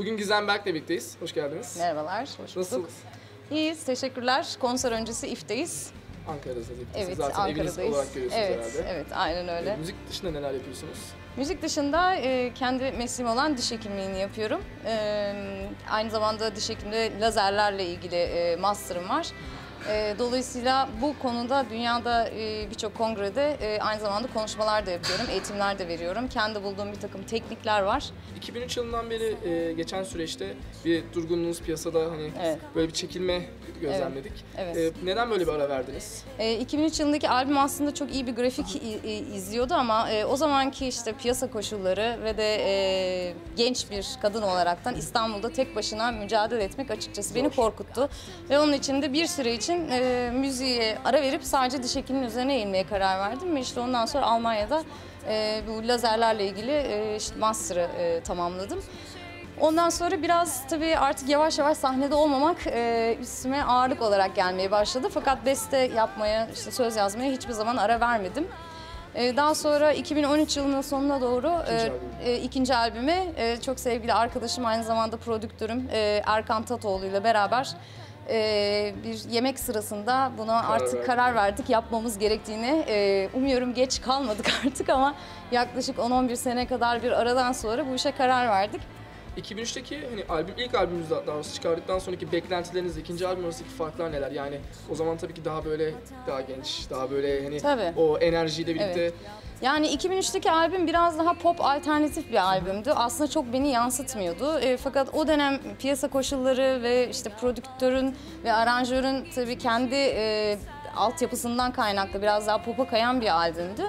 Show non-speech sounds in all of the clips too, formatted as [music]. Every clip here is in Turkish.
Bugün Gizem Berk'le birlikteyiz. Hoş geldiniz. Merhabalar, hoş bulduk. Nasılsınız? İyiyiz, teşekkürler. Konser öncesi İF'teyiz. Ankara'da zaten. Evet, zaten eviniz Ankara'dayız. olarak görüyorsunuz evet, herhalde. evet, aynen öyle. Ee, Müzik dışında neler yapıyorsunuz? Müzik dışında e, kendi mesleğim olan diş hekimliğini yapıyorum. E, aynı zamanda diş hekimde lazerlerle ilgili e, master'ım var. E, dolayısıyla bu konuda dünyada e, birçok kongrede e, aynı zamanda konuşmalar da yapıyorum, eğitimler de veriyorum. Kendi bulduğum bir takım teknikler var. 2003 yılından beri e, geçen süreçte bir durgunluğunuz piyasada hani Evet. böyle bir çekilme gözlemledik. Evet. E, neden böyle bir ara verdiniz? E, 2003 yılındaki albüm aslında çok iyi bir grafik i- i- izliyordu ama e, o zamanki işte piyasa koşulları ve de e, genç bir kadın olaraktan İstanbul'da tek başına mücadele etmek açıkçası beni korkuttu. Ve onun için de bir süre için e, müziğe ara verip sadece diş hekiminin üzerine eğilmeye karar verdim ve işte ondan sonra Almanya'da e, bu lazerlerle ilgili e, işte master'ı e, tamamladım. Ondan sonra biraz tabii artık yavaş yavaş sahnede olmamak e, üstüme ağırlık olarak gelmeye başladı. Fakat beste yapmaya, işte söz yazmaya hiçbir zaman ara vermedim. E, daha sonra 2013 yılının sonuna doğru İkinci e, albüm. e, ikinci albümü e, çok sevgili arkadaşım aynı zamanda prodüktörüm e, Erkan Tatoğlu ile beraber e, bir yemek sırasında buna artık verdik. karar verdik yapmamız gerektiğini. E, umuyorum geç kalmadık [laughs] artık ama yaklaşık 10-11 sene kadar bir aradan sonra bu işe karar verdik. 2003'teki hani albüm ilk albümünüzü daha doğrusu çıkardıktan sonraki beklentilerinizle ikinci albüm arasındaki farklar neler? Yani o zaman tabii ki daha böyle daha genç, daha böyle hani Tabii. o enerjiyle birlikte Evet. Yani 2003'teki albüm biraz daha pop alternatif bir albümdü. Aslında çok beni yansıtmıyordu. E, fakat o dönem piyasa koşulları ve işte prodüktörün ve aranjörün tabii kendi e, altyapısından kaynaklı biraz daha pop'a kayan bir albümdü.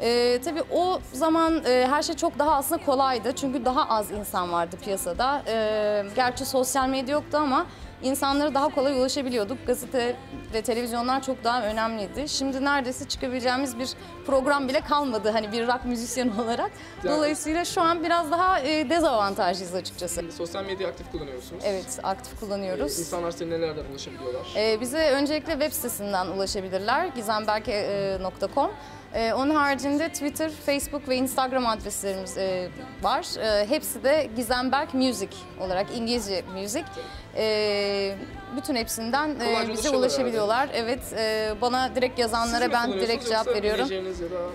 E, tabii o zaman e, her şey çok daha aslında kolaydı. Çünkü daha az insan vardı piyasada. E, gerçi sosyal medya yoktu ama insanlara daha kolay ulaşabiliyorduk. Gazete ve televizyonlar çok daha önemliydi. Şimdi neredeyse çıkabileceğimiz bir program bile kalmadı hani bir rock müzisyen [laughs] olarak. Dolayısıyla şu an biraz daha e, dezavantajlıyız açıkçası. sosyal medyayı aktif kullanıyorsunuz. Evet, aktif Ee, kullanıyoruz. İnsanlar size nelerden ulaşabiliyorlar? Ee, bize öncelikle web sitesinden ulaşabilirler. gizemberke.com. Ee, onun haricinde Twitter, Facebook ve Instagram adreslerimiz e, var. Ee, hepsi de Gizemberk Music olarak İngilizce Music. Ee, bütün hepsinden e, bize ulaşıyorlar ulaşabiliyorlar. Evet, e, bana direkt yazanlara ben direkt cevap veriyorum.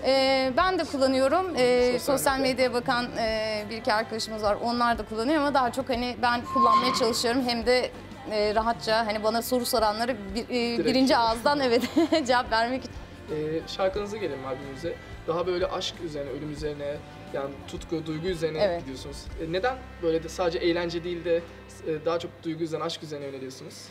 Ee, ben de kullanıyorum. Ee, Sosyal sosyal, medya. medyaya bakan e, bir iki arkadaşımız var. Onlar da kullanıyor ama daha çok hani ben kullanmaya çalışıyorum. Hem de e, rahatça hani bana soru soranları bir- e, birinci ağızdan evet [laughs] cevap vermek için. Ee, şarkınıza gelelim albümümüze. Daha böyle aşk üzerine, ölüm üzerine, yani tutku, duygu üzerine Evet. gidiyorsunuz. Ee, neden böyle de sadece eğlence değil de e, daha çok duygu üzerine, aşk üzerine yöneliyorsunuz?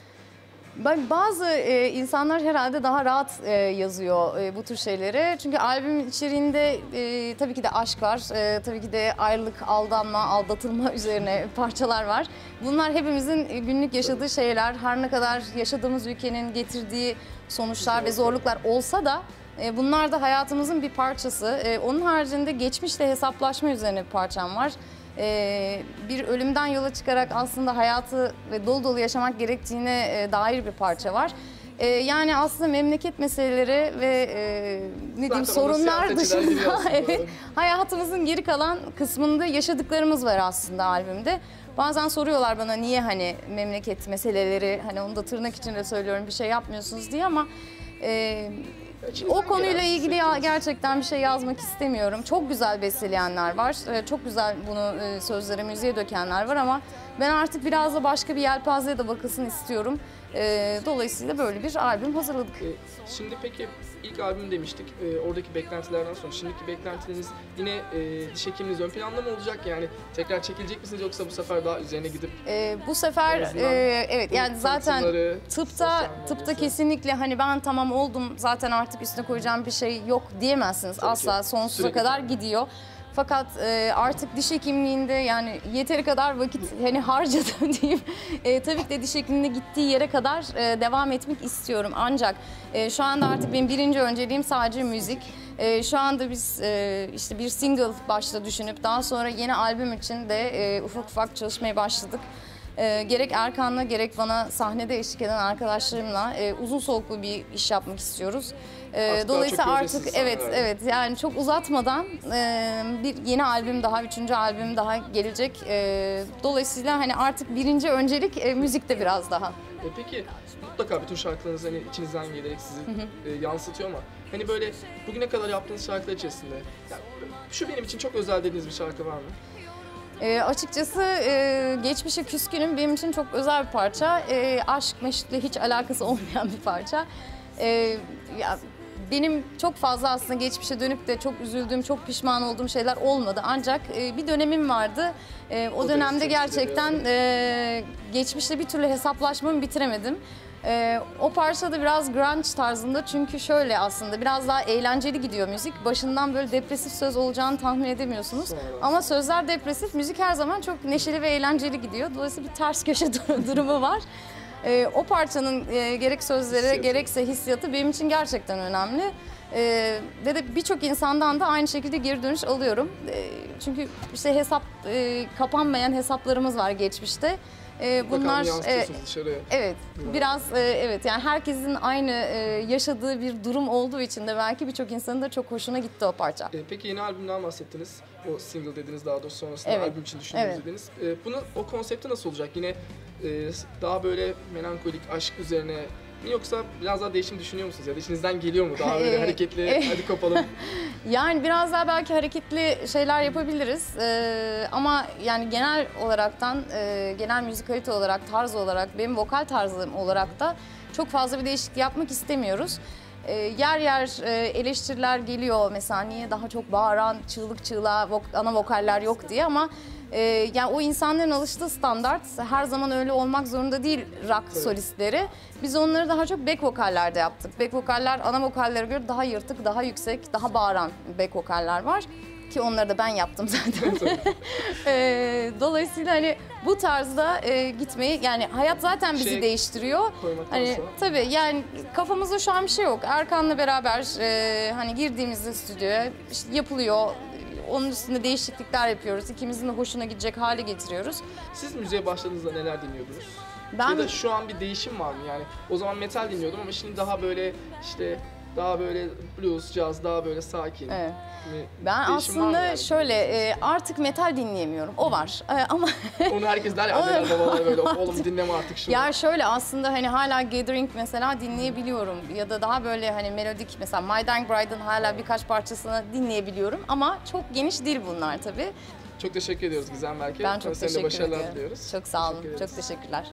Ben bazı e, insanlar herhalde daha rahat e, yazıyor e, bu tür şeyleri. Çünkü albüm içeriğinde e, tabii ki de aşk var. E, tabii ki de ayrılık, aldanma, aldatılma [laughs] üzerine parçalar var. Bunlar hepimizin e, günlük yaşadığı şeyler. Her ne kadar yaşadığımız ülkenin getirdiği sonuçlar ve zorluklar olsa da e, bunlar da hayatımızın bir parçası. E, onun haricinde geçmişle hesaplaşma üzerine bir parçam var. E, bir ölümden yola çıkarak aslında hayatı ve dolu dolu yaşamak gerektiğine e, dair bir parça var. E, yani aslında memleket meseleleri ve e, ne diyeyim Zaten sorunlar dışında [laughs] evet hayatımızın geri kalan kısmında yaşadıklarımız var aslında albümde. Bazen soruyorlar bana niye hani memleket meseleleri hani onu da tırnak içinde söylüyorum bir şey yapmıyorsunuz diye ama e, o konuyla ilgili gerçekten bir şey yazmak istemiyorum. Çok güzel besteleyenler var. Ee, Çok güzel bunu e, sözlere, müziğe dökenler var ama ben artık biraz da başka bir yelpazeye de bakılsın istiyorum. Ee, Dolayısıyla böyle bir albüm hazırladık. Ee, şimdi peki ilk albüm demiştik. Ee, oradaki beklentilerden sonra şimdiki beklentileriniz yine e, diş hekiminiz ön planda mı olacak? Yani tekrar çekilecek misiniz yoksa bu sefer daha üzerine gidip Ee, Bu sefer e, evet yani zaten tıpta tıpta kesinlikle hani ben tamam oldum zaten artık üstüne koyacağım bir şey yok diyemezsiniz. Tabii ki. Asla sonsuza Sürekli kadar gidiyor. Fakat e, artık diş hekimliğinde yani yeteri kadar vakit [laughs] hani harcadım [laughs] diyeyim. E, tabii ki de diş hekimliğine gittiği yere kadar e, devam etmek istiyorum. Ancak e, şu anda artık benim birinci önceliğim sadece müzik. E, şu anda biz e, işte bir single başta düşünüp daha sonra yeni albüm için de e, ufak ufak çalışmaya başladık. E, gerek Erkan'la gerek bana sahnede eşlik eden arkadaşlarımla e, uzun soluklu bir iş yapmak istiyoruz. E, Artık dolayısıyla artık evet sahneler. evet yani çok uzatmadan e, bir yeni albüm daha, üçüncü albüm daha gelecek. E, dolayısıyla hani artık birinci öncelik e, müzikte biraz daha. E peki mutlaka bütün şarkılarınız hani içinizden gelerek sizi e, yansıtıyor ama hani böyle bugüne kadar yaptığınız şarkılar içerisinde ya, şu benim için çok özel dediğiniz bir şarkı var mı? E, açıkçası e, geçmişe küskünüm benim için çok özel bir parça. E, aşk meşkle hiç alakası olmayan bir parça. E, ya, benim çok fazla aslında geçmişe dönüp de çok üzüldüğüm, çok pişman olduğum şeyler olmadı. Ancak e, bir dönemim vardı. E, o, O dönemde gerçekten e, geçmişle bir türlü hesaplaşmamı bitiremedim. E, o parça da biraz grunge tarzında çünkü şöyle aslında biraz daha eğlenceli gidiyor müzik. Başından böyle depresif söz olacağını tahmin edemiyorsunuz. Ama sözler depresif, müzik her zaman çok neşeli ve eğlenceli gidiyor. Dolayısıyla bir ters köşe [laughs] dur- durumu var. Ee, o parçanın e, gerek sözleri Hissiyatı. gerekse hissiyatı benim için gerçekten önemli. Ee, ve de birçok insandan da aynı şekilde geri dönüş alıyorum. Ee, çünkü işte hesap e, kapanmayan hesaplarımız var geçmişte. Mutlaka bunlar e, dışarıya. Evet, Güzel. biraz e, evet yani herkesin aynı e, yaşadığı bir durum olduğu için de belki birçok insanın da çok hoşuna gitti o parça. E, peki yeni albümden bahsettiniz. O single dediniz daha doğrusu sonrasında Evet. albüm için düşündüğünüz Evet. dediniz. E, bunu o konsepti nasıl olacak? Yine e, daha böyle melankolik aşk üzerine mi yoksa biraz daha değişim düşünüyor musunuz? Ya da içinizden geliyor mu? Daha böyle [laughs] hareketli, hadi kopalım. [laughs] Yani biraz daha belki hareketli şeyler yapabiliriz Ee, ama yani genel olaraktan e, genel müzikalite olarak tarz olarak benim vokal tarzım olarak da çok fazla bir değişiklik yapmak istemiyoruz. Ee, yer yer e, eleştiriler geliyor mesela niye daha çok bağıran çığlık çığlığa vok- ana vokaller yok diye ama e, yani o insanların alıştığı standart her zaman öyle olmak zorunda değil rock Tabii. solistleri. Biz onları daha çok back vokallerde yaptık. Back vokaller ana vokallere göre daha yırtık, daha yüksek, daha bağıran back vokaller var. Ki onları da ben yaptım [laughs] zaten. Ee, dolayısıyla hani bu tarzda e, gitmeyi yani hayat zaten bizi Şey, değiştiriyor. Hani tabii yani kafamızda şu an bir şey yok. Erkan'la beraber e, hani girdiğimizde stüdyoya işte yapılıyor. Onun üstünde değişiklikler yapıyoruz. İkimizin de hoşuna gidecek hale getiriyoruz. Siz müziğe başladığınızda neler dinliyordunuz? Ben Ya da şu an bir değişim var mı yani? O zaman metal dinliyordum ama şimdi daha böyle işte daha böyle blues, caz, daha böyle sakin. Evet. Ben aslında yani? şöyle e, artık metal dinleyemiyorum. O var. E, ama [laughs] Onu herkes der ya anneler babalar [laughs] böyle oğlum dinleme artık şunu. ya şöyle aslında hani hala Gathering mesela dinleyebiliyorum ya da daha böyle hani melodik mesela My Dying Bride'ın hala birkaç parçasını dinleyebiliyorum ama çok geniş değil bunlar tabii. Çok teşekkür ediyoruz Gizem belki. Ben çok teşekkür ediyorum. diliyoruz. Çok sağ olun. Teşekkür Çok teşekkürler.